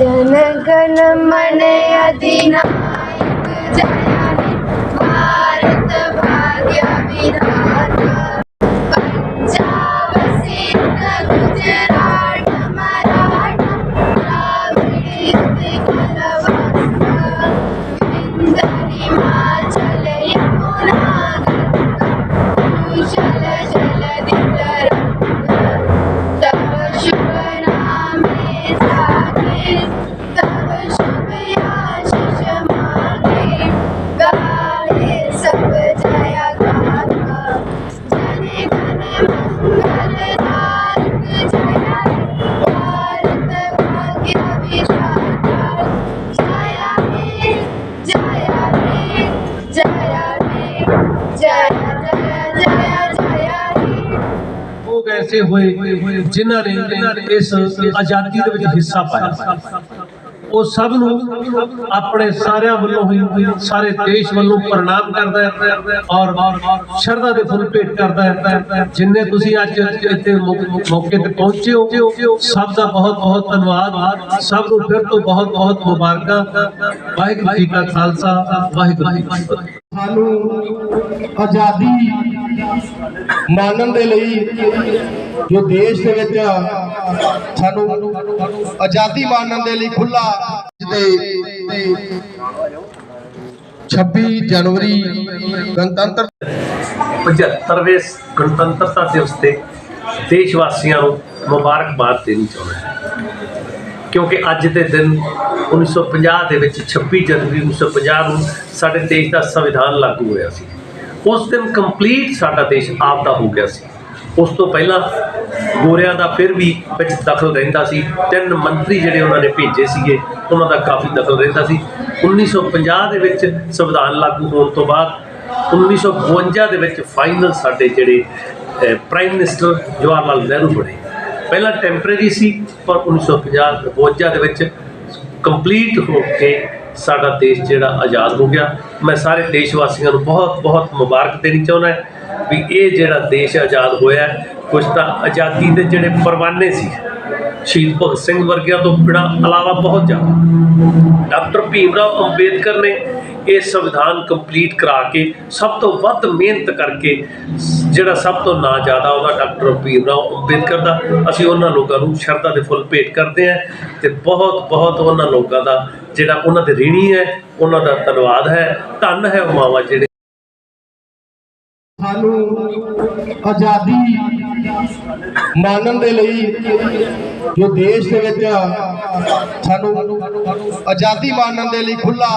ജനഗണമനയദിനം ਉਹ ਐਸੇ ਹੋਏ, ਜਿਨ੍ਹਾਂ ਨੇ ਇਸ ਆਜ਼ਾਦੀ ਦੇ ਵਿੱਚ ਹਿੱਸਾ ਪਾਇਆ। ਉਹ ਸਭ ਨੂੰ ਆਪਣੇ ਸਾਰਿਆਂ ਵੱਲੋਂ ਹੀ, ਸਾਰੇ ਦੇਸ਼ ਵੱਲੋਂ ਪ੍ਰਣਾਮ ਕਰਦਾ ਹੈ ਔਰ ਸ਼ਰਧਾ ਦੇ ਫੁੱਲ ਭੇਟ ਕਰਦਾ ਹੈ। ਜਿੰਨੇ ਤੁਸੀਂ ਅੱਜ ਇੱਥੇ ਮੌਕੇ ਤੇ ਪਹੁੰਚੇ ਹੋ, ਸਭ ਦਾ ਬਹੁਤ ਬਹੁਤ ਧੰਨਵਾਦ। ਸਭ ਨੂੰ ਫਿਰ ਤੋਂ ਬਹੁਤ ਬਹੁਤ ਮੁਬਾਰਕਾਂ। ਵਾਹਿਗੁਰੂ ਜੀ ਕਾ ਖਾਲਸਾ, ਵਾਹਿਗੁਰੂ ਜੀ ਕੀ ਫਤਿਹ। ਸਾਨੂੰ ਆਜ਼ਾਦੀ ਮਾਣਨ ਦੇ ਲਈ ਜੋ ਦੇਸ਼ ਦੇ ਵਿੱਚ ਸਾਨੂੰ ਆਜ਼ਾਦੀ ਮਾਣਨ ਦੇ ਲਈ ਖੁੱਲਾ ਤੇ 26 ਜਨਵਰੀ ਗਣਤੰਤਰ 75ਵੇਂ ਗਣਤੰਤਰਤਾ ਦਿਵਸ ਤੇ ਦੇਸ਼ ਵਾਸੀਆਂ ਨੂੰ ਮੁਬਾਰਕਬਾਦ ਦੇਣੀ ਚਾਹੁੰਦਾ ਹਾਂ। ਕਿਉਂਕਿ ਅੱਜ ਦੇ ਦਿਨ 1950 ਦੇ ਵਿੱਚ 26 ਜਨਵਰੀ 1950 ਨੂੰ ਸਾਡੇ ਦੇਸ਼ ਦਾ ਸੰਵਿਧਾਨ ਲਾਗੂ ਹੋਇਆ ਸੀ। ਉਸ ਦਿਨ ਕੰਪਲੀਟ ਸਾਡਾ ਦੇਸ਼ ਆਪਦਾ ਹੋ ਗਿਆ ਸੀ। ਉਸ ਤੋਂ ਪਹਿਲਾਂ ਗੋਰਿਆਂ ਦਾ ਫਿਰ ਵੀ ਵਿੱਚ ਦਖਲ ਰਹਿੰਦਾ ਸੀ। ਤਿੰਨ ਮੰਤਰੀ ਜਿਹੜੇ ਉਹਨਾਂ ਨੇ ਭੇਜੇ ਸੀਗੇ, ਉਹਨਾਂ ਦਾ ਕਾਫੀ ਦਖਲ ਰਹਿੰਦਾ ਸੀ। 1950 ਦੇ ਵਿੱਚ ਸੰਵਿਧਾਨ ਲਾਗੂ ਹੋਣ ਤੋਂ ਬਾਅਦ 1952 ਦੇ ਵਿੱਚ ਫਾਈਨਲ ਸਾਡੇ ਜਿਹੜੇ ਪ੍ਰਾਈਮ ਮਿਨਿਸਟਰ ਜਵਾਹਰ ਲਾਲ ਨਹਿਰੂ ਬਣੇ। ਪਹਿਲਾਂ ਟੈਂਪਰੇਰੀ ਸੀ, ਪਰ 1950 52 ਦੇ ਵਿੱਚ ਕੰਪਲੀਟ ਹੋ ਕੇ ਸਾਡਾ ਦੇਸ਼ ਜਿਹੜਾ ਆਜ਼ਾਦ ਹੋ ਗਿਆ। ਮੈਂ ਸਾਰੇ ਦੇਸ਼ ਵਾਸੀਆਂ ਨੂੰ ਬਹੁਤ ਬਹੁਤ ਮੁਬਾਰਕ ਦੇਣੀ ਚਾਹੁੰਦਾ ਵੀ ਇਹ ਜਿਹੜਾ ਦੇਸ਼ ਆਜ਼ਾਦ ਹੋਇਆ ਹੈ, ਕੁਝ ਤਾਂ ਆਜ਼ਾਦੀ ਦੇ ਜਿਹੜੇ ਪਰਵਾਨੇ ਸੀ ਸ਼ਹੀਦ ਭਗਤ ਸਿੰਘ ਵਰਗਿਆਂ ਤੋਂ ਬਿਨਾਂ ਇਲਾਵਾ ਬਹੁਤ ਜ਼ਿਆਦਾ। ਡਾਕਟਰ ਭੀਮ ਰਾਓ ਅੰਬੇਦਕਰ ਨੇ ਇਹ ਸੰਵਿਧਾਨ ਕੰਪਲੀਟ ਕਰਾ ਕੇ ਸਭ ਤੋਂ ਵੱਧ ਮਿਹਨਤ ਕਰਕੇ ਜਿਹੜਾ ਸਭ ਤੋਂ ਨਾਂ ਜ਼ਿਆਦਾ ਉਹਦਾ ਡਾਕਟਰ ਭੀਮ ਰਾਓ ਅੰਬੇਦਕਰ ਦਾ, ਅਸੀਂ ਉਹਨਾਂ ਲੋਕਾਂ ਨੂੰ ਸ਼ਰਧਾ ਦੇ ਫੁੱਲ ਭੇਟ ਕਰਦੇ ਹਾਂ ਤੇ ਬਹੁਤ ਬਹੁਤ ਉਹਨਾਂ ਲੋਕਾਂ ਦਾ ਜਿਹੜਾ ਉਹਨਾਂ ਦੇ ঋਣੀ ਹੈ, ਉਹਨਾਂ ਦਾ ਧੰਨਵਾਦ ਹੈ, ਧੰਨ ਹੈ ਉਹ ਮਾਵਾ ਜਿਹੜੇ ਸਾਨੂੰ ਆਜ਼ਾਦੀ ਮਾਣਨ ਦੇ ਲਈ ਜੋ ਦੇਸ਼ ਦੇ ਵਿੱਚ ਸਾਨੂੰ ਆਜ਼ਾਦੀ ਮਾਨਣ ਦੇ ਲਈ ਖੁੱਲਾ